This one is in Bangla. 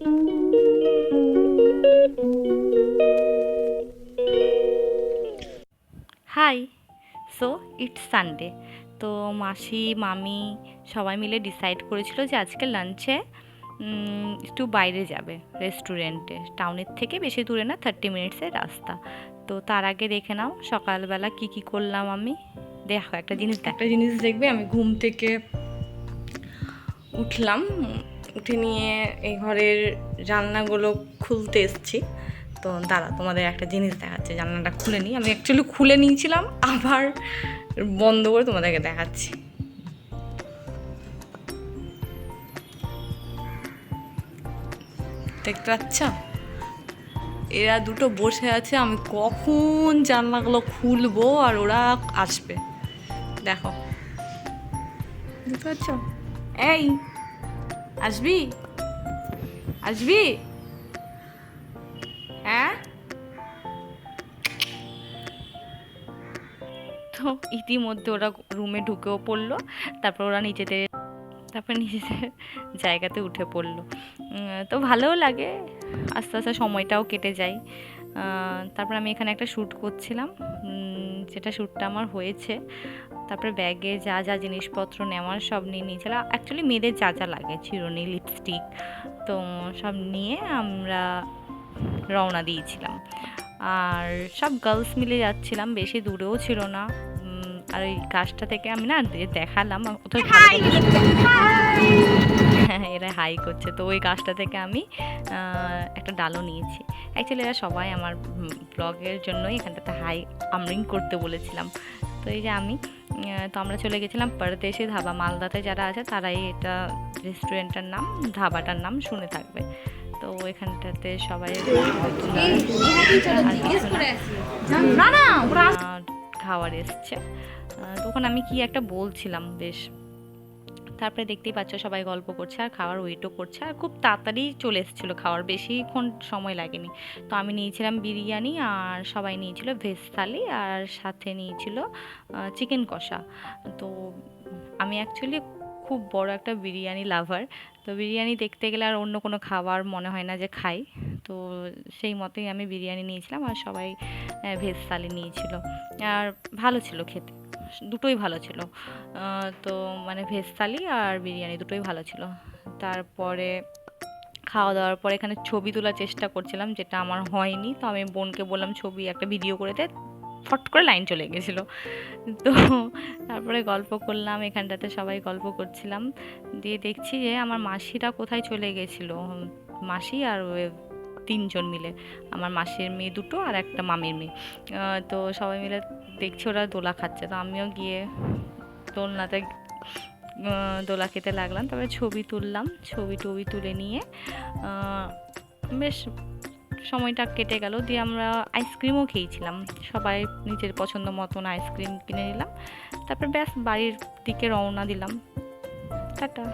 হাই সো ইটস সানডে তো মাসি, মামি সবাই মিলে ডিসাইড করেছিল যে আজকে লাঞ্চে একটু বাইরে যাবে রেস্টুরেন্টে টাউনের থেকে বেশি দূরে না থার্টি মিনিটসের রাস্তা। তো তার আগে দেখে নাও, সকালবেলা কি কি করলাম আমি। দেখো একটা জিনিস একটা জিনিস দেখবে, আমি ঘুম থেকে উঠলাম। উঠে নিয়ে এই ঘরের জানলাগুলো খুলতে এসছি। তো দাঁড়া, তোমাদের একটা জিনিস দেখাচ্ছে, জানলাটা খুলে নিই। আমি অ্যাকচুয়ালি খুলে নিয়েছিলাম, আবার বন্ধ করে তোমাদেরকে দেখাচ্ছি। দেখতে পাচ্ছ? এরা দুটো বসে আছে, আমি কখন জানলাগুলো খুলবো আর ওরা আসবে? দেখো। বুঝতে পারছ এই! আসবি? আসবি? হ্যাঁ? তো ইতিমধ্যে ওরা রুমে ঢুকেও পড়ল, তারপর ওরা নিজেদের, তারপর নিজেদের জায়গাতে উঠে পড়ল। তো ভালোও লাগে, আস্তে আস্তে সময়টাও কেটে যায়। তারপর আমি এখানে একটা শ্যুট করছিলাম যেটা শ্যুটটা আমার হয়েছে। তারপরে ব্যাগে যা যা জিনিসপত্র নেওয়ার সব নিয়ে নিয়েছিলাম অ্যাকচুয়ালি মেয়েদের যা যা লাগে চিরুনি লিপস্টিক তো সব নিয়ে আমরা রওনা দিয়েছিলাম। আর সব গার্লস মিলে যাচ্ছিলাম বেশি দূরেও ছিল না। আর ওই গাছটা থেকে আমি না দেখালাম অত এরা হাই করছে। তো ওই গাছটা থেকে আমি একটা ডালও নিয়েছি। অ্যাকচুয়ালি এরা সবাই আমার ব্লগের জন্যই এখানটাতে হাই আমরিং করতে বলেছিলাম। তো এই যে আমি তো আমরা চলে গেছিলাম পরদেশি ধাবা। মালদাতে যারা আছে তারাই এটা রেস্টুরেন্টের নাম ধাবাটার নাম শুনে থাকবে। তো এখানটাতে সবাই খাওয়ার এসছে। তখন আমি কি একটা বলছিলাম বেশ তারপরে দেখতেই পাচ্ছ সবাই গল্প করছে আর খাওয়ার ওয়েটও করছে আর খুব তাড়াতাড়ি চলে এসেছিল খাওয়ার। বেশিক্ষণ সময় লাগেনি। তো আমি নিয়েছিলাম বিরিয়ানি আর সবাই নিয়েছিল ভেজ থালি আর সাথে নিয়েছিল চিকেন কষা। তো আমি অ্যাকচুয়ালি খুব বড় একটা বিরিয়ানি লাভার তো বিরিয়ানি দেখতে গেলে আর অন্য কোনো খাবার মনে হয় না যে খাই। তো সেই মতোই আমি বিরিয়ানি নিয়েছিলাম আর সবাই ভেজ থালি নিয়েছিল। আর ভালো ছিল খেতে। দুটোই ভালো ছিল। তো মানে ভেজ থালি আর বিরিয়ানি দুটোই ভালো ছিল। তারপরে খাওয়া দাওয়ার পরে এখানে ছবি তোলার চেষ্টা করছিলাম, যেটা আমার হয়নি। তো আমি বোনকে বললাম, ছবি, একটা ভিডিও করে দে। ফট করে লাইন চলে গেছিল। তো তারপরে গল্প করলাম, এখানটাতে সবাই গল্প করছিলাম। দিয়ে দেখছি যে আমার মাসিরা কোথায় চলে গেছিল। মাসি আর তিনজন মিলে, আমার মাসির মেয়ে দুটো আর একটা মামির মেয়ে। তো সবাই মিলে দেখছি ওরা দোলা খাচ্ছে। তো আমিও গিয়ে দোলনাতে দোলা খেতে লাগলাম। তারপরে ছবি তুললাম, ছবি টবি তুলে নিয়ে বেশ সময়টা কেটে গেল। দিয়ে আমরা আইসক্রিমও খেয়েছিলাম। সবাই নিজের পছন্দ মতন আইসক্রিম কিনে নিলাম। তারপর ব্যাস বাড়ির দিকে রওনা দিলাম। টাটা।